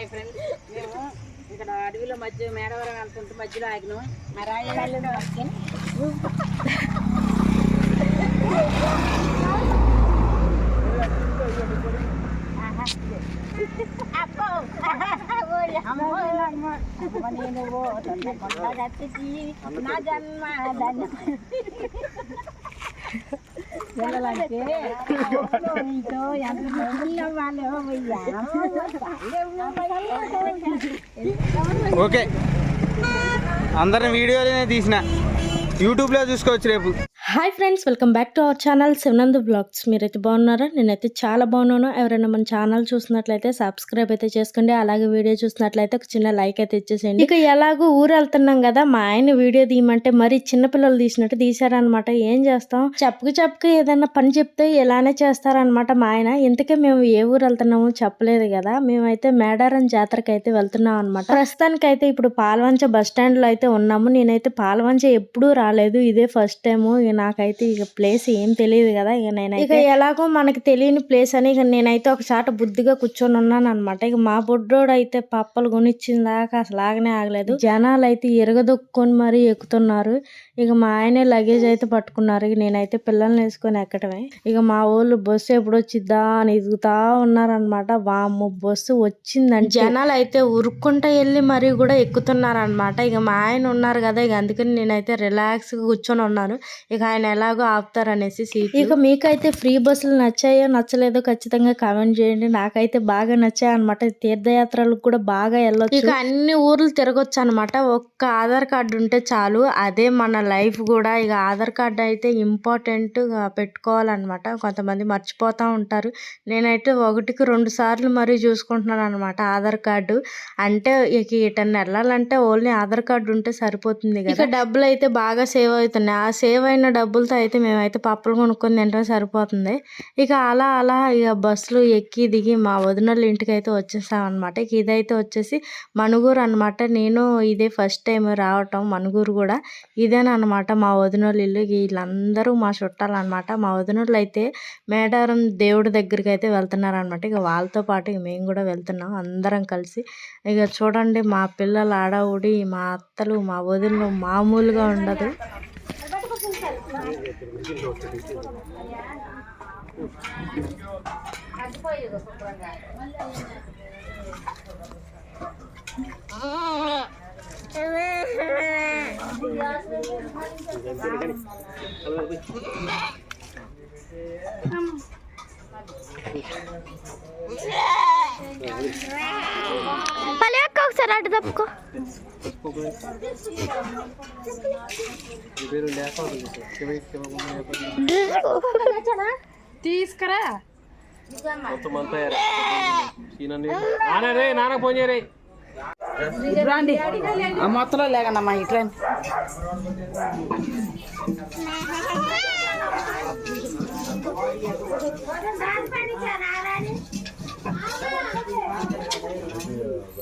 Hi friends మేము ఇక్కడ అడవిలో మధ్య మేడవరం వెళ్తుంటే మధ్యలో ఆగినాం. మా రాజధాని నా జన్మ పిల్లలంటే ఓకే. అందరిని వీడియోలోనే తీసిన. యూట్యూబ్లో చూసుకోవచ్చు రేపు. Hi friends welcome back to our channel Shivanand blogs మీరైతే బాగున్నారా? నేనైతే చాలా బాగున్నాను. ఎవరైనా మన ఛానల్ చూసినట్లయితే సబ్స్క్రైబ్ అయితే చేసుకోండి. అలాగే వీడియో చూసినట్లయితే ఒక చిన్న లైక్ అయితే ఇచ్చేసేయండి. ఇక ఎలాగో ఊరు వెళ్తున్నాం కదా మా ఆయన వీడియో తీయమంటే మరి చిన్నపిల్లలు తీసినట్టు తీశారనమాట ఏం చేస్తాం? చెప్పుకు చెప్పుకు ఏదైనా పని చెప్తే ఇలానే చేస్తారనమాట మా ఆయన. ఇంతకే మేము ఏ ఊరు వెళ్తున్నామో చెప్పలేదు కదా. మేమైతే మేడారం జాతరకి అయితే వెళ్తున్నాం అనమాట ప్రస్తుతానికి అయితే ఇప్పుడు పాల్వంచ బస్ స్టాండ్లో అయితే ఉన్నాము. నేనైతే పాల్వంచ ఎప్పుడూ రాలేదు. ఇదే ఫస్ట్ టైం నాకైతే ఇక ప్లేస్ ఏం తెలియదు కదా. ఇక నేనైతే ఇక ఎలాగో మనకి తెలియని ప్లేస్ అని ఇక నేనైతే ఒక చాట బుద్ధిగా కూర్చొని ఉన్నాను అనమాట ఇక మా బొడ్డోడు అయితే పప్పలు కొనిచ్చిన దాకా అసలు ఆగనే ఆగలేదు. జనాలు అయితే ఎరగదొక్కొని మరీ ఎక్కుతున్నారు. ఇక మా ఆయనే లగేజ్ అయితే పట్టుకున్నారు. ఇక నేనైతే పిల్లల్ని వేసుకొని ఎక్కడమే ఇక మా ఊళ్ళు బస్సు ఎప్పుడు వచ్చిద్దా అని ఎదుగుతా ఉన్నారనమాట వామ్మ బస్సు వచ్చిందంటే జనాలు అయితే ఉరుక్కుంటా వెళ్ళి మరీ కూడా ఎక్కుతున్నారనమాట ఇక మా ఆయన ఉన్నారు కదా ఇక అందుకని నేనైతే రిలాక్స్గా కూర్చొని ఉన్నాను. ఇక ఆయన ఎలాగో ఆపుతారనేసి సీట్ ఇక మీకైతే ఫ్రీ బస్సులు నచ్చాయో నచ్చలేదో ఖచ్చితంగా కామెంట్ చేయండి. నాకైతే బాగా నచ్చాయి అనమాట తీర్థయాత్రలకు కూడా బాగా వెళ్ళొచ్చు. ఇక అన్ని ఊర్లు తిరగొచ్చు అనమాట ఒక్క ఆధార్ కార్డు ఉంటే చాలు. అదే మన లైఫ్ కూడా. ఇక ఆధార్ కార్డు అయితే ఇంపార్టెంట్ పెట్టుకోవాలన్నమాట. కొంతమంది మర్చిపోతూ ఉంటారు. నేనైతే ఒకటికి రెండు సార్లు మరీ చూసుకుంటున్నాను అనమాట ఆధార్ కార్డు. అంటే ఇక ఇటన్న వెళ్ళాలంటే ఓన్లీ ఆధార్ కార్డు ఉంటే సరిపోతుంది కదా. ఇక డబ్బులు అయితే బాగా సేవ్ అవుతున్నాయి. ఆ సేవ్ అయిన డబ్బులతో అయితే మేమైతే పప్పులు కొనుక్కొని తింటే సరిపోతుంది. ఇక అలా అలా ఇక బస్సులు ఎక్కి దిగి మా వదినోళ్ళ ఇంటికి అయితే వచ్చేసామన్నమాట. ఇక ఇదైతే వచ్చేసి మణుగూరు అనమాట నేను ఇదే ఫస్ట్ టైం రావటం మణుగూరు కూడా ఇదేనమాట మా వదినోళ్ళు ఇల్లు. వీళ్ళందరూ మా చుట్టాలు అనమాట మా వదినోళ్ళు అయితే మేడారం దేవుడి దగ్గరికి అయితే వెళ్తున్నారనమాట ఇక వాళ్ళతో పాటు ఇక మేము కూడా వెళ్తున్నాం అందరం కలిసి. ఇక చూడండి మా పిల్లల ఆడవుడి మా అత్తలు మా వదినలు మామూలుగా ఉండదు. olha ఒకసారి అటు తప్పుకో. తీసుకురా. నాన్న ఫోన్ చేయరే రండి. ఆ మొత్తంలో లేకనమ్మా ఇట్లా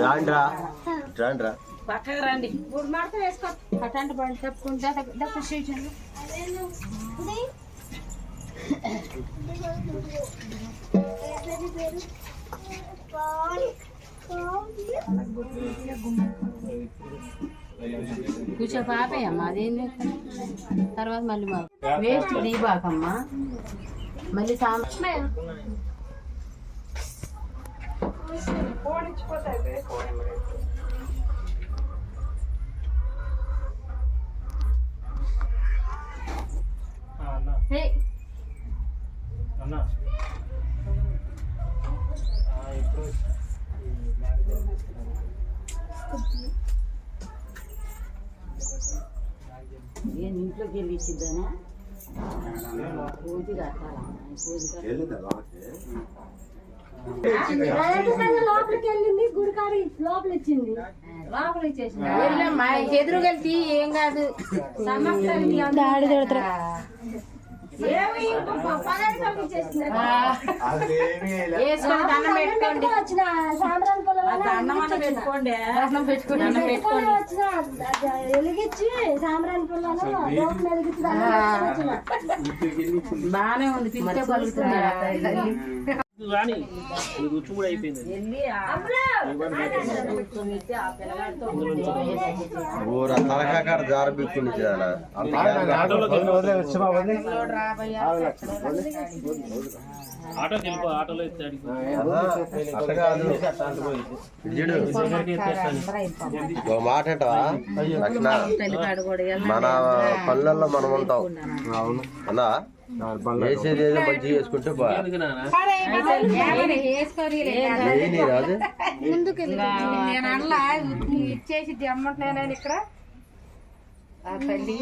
రాండ్రా రాండ్రా పక్కకు రండి. మూడు మడత వేసుకో. అటంటి బండి తప్పుకుంటా దక్క స్టేషన్ కూర్చో పాపేయమ్మా అదేం తర్వాత మళ్ళీ వేస్ట్ దీబాకమ్మా మళ్ళీ సాంబార్ హే ఏం ఇంట్లోకి వెళ్ళి ఇచ్చిద్దానా పూజ కట్టాలా? పూజ వెళ్ళిందా లోపలికి ఏం కాదు. తిడతారు దండం వెలిగించి సాంబ్రాణి వెలిగించి బానే ఉంది పలుకుతున్నాడు. రాని కూడా అయిపోయింది ఆటోలో మాట మన పల్లెల్లో మనం ఉంటాం. అన్నా వేసేది ఏదో మంచిగా వేసుకుంటే బా. ఎందుకు నాన్న? వేసుకొని ఏని రాదు. నేను అలా ఇచ్చేసి ఇక్కడ ఆ తల్లి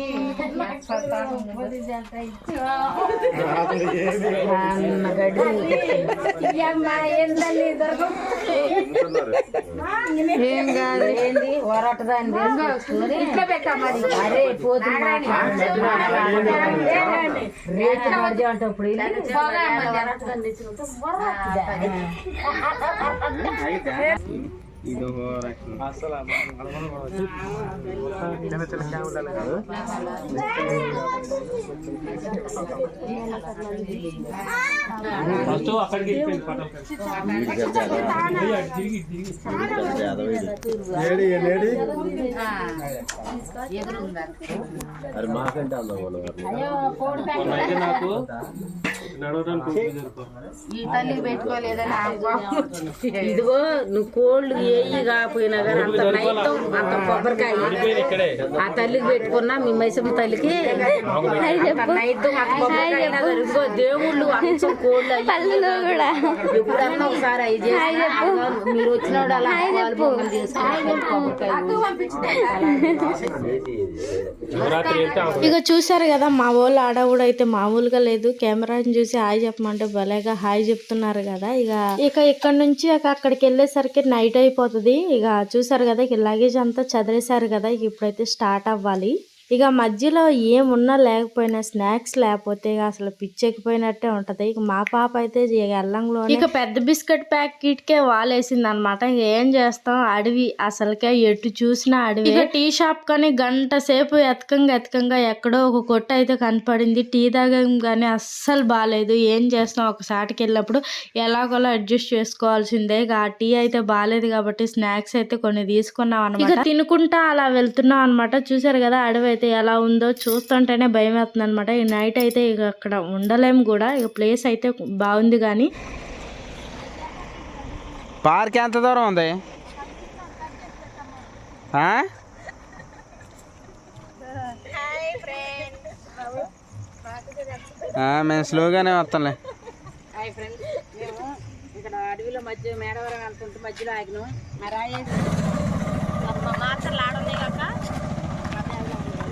ఏం కాదు. ఏంది? వరటదాన్ని ఇంట్లో మరి. అరే పోతుంది రేపు మధ్య అంటే ఇప్పుడు ఇది ఒక రక్షణ ఫస్ట్ అక్కడికి మాకంటే అందం నాకు తల్లికి పెట్టుకోలేదని. ఇదిగో నువ్వు కోళ్ళు ఏయి కాకపోయినా కానీ అంత నైతం అంత కొబ్బరికాయ. ఆ తల్లికి పెట్టుకున్నా మీ మైసమ్మ తల్లికి. నైతం అంత కొబ్బరికాయ అయినా కానీ ఇదిగో దేవుళ్ళు అంచం కోళ్ళు ఎప్పుడన్నా ఒకసారి అవి చేసి మీరు వచ్చినోడు అలా పాలు ఇక చూసారు కదా మా వాళ్ళు ఆడవుడు అయితే మామూలుగా లేదు. కెమెరాని చూసి హాయ్ చెప్పమంటే భలేగా హాయ్ చెప్తున్నారు కదా. ఇక ఇక ఇక్కడ నుంచి అక్కడికి వెళ్ళేసరికి నైట్ అయిపోతుంది. ఇక చూసారు కదా ఇక లగేజ్ అంతా చదివేశారు కదా ఇక ఇప్పుడైతే స్టార్ట్ అవ్వాలి. ఇక మధ్యలో ఏమున్నా లేకపోయినా స్నాక్స్ లేకపోతే ఇక అసలు పిచ్చెక్కిపోయినట్టే ఉంటది. ఇక మా పాప అయితే ఇక ఎల్లంలో ఇక పెద్ద బిస్కెట్ ప్యాకెట్ కే వాలేసింది అనమాట ఇక ఏం చేస్తాం? అడవి అసలుకే ఎటు చూసినా అడవి. ఇక టీ షాప్ కానీ గంట సేపు ఎతకంగా ఎతకంగా ఎక్కడో ఒక కొట్టు అయితే కనపడింది. టీ తాగం కానీ అస్సలు బాగాలేదు ఏం చేస్తాం? ఒకసారికి వెళ్ళినప్పుడు ఎలాగోలా అడ్జస్ట్ చేసుకోవాల్సిందే. ఇక ఆ టీ అయితే బాగాలేదు కాబట్టి స్నాక్స్ అయితే కొన్ని తీసుకున్నాం అనమాట ఇక తినుకుంటా అలా వెళ్తున్నాం అనమాట చూసారు కదా అడవి అయితే ఎలా ఉందో చూస్తుంటేనే భయం వేస్తుంది అనమాట ఈ నైట్ అయితే ఇక అక్కడ ఉండలేము కూడా. ఇక ప్లేస్ అయితే బాగుంది కానీ. పార్క్ ఎంత దూరం ఉంది? మేము స్లోగానే వస్తాంలే. హాయ్ ఫ్రెండ్స్ మేము ఇక్కడ అడవిలో మధ్య మేడవరం వెళ్తుంటే మధ్యలో ఆగినాం. ఆ రాయేసి మాత్రలు ఆడున్నాయి కాక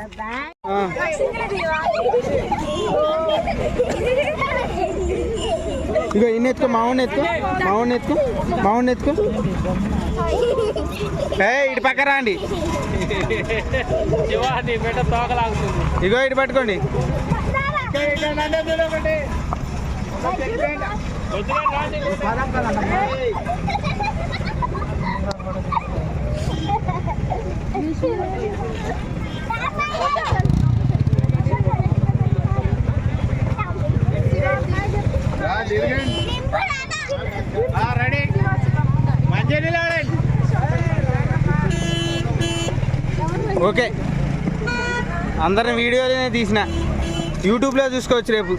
ఇక ఆ. ఇగో ఇన్ని ఎత్తుకో మావన్ ఎత్తుకో మావన్ ఎత్తుకో మావన్ ఎత్తుకో ఏ ఇటు పక్క రాండి ఇగో ఇటు పట్టుకోండి Thank you. ఓకే. అందరం వీడియోలోనే తీసిన. యూట్యూబ్లో చూసుకోవచ్చు రేపు.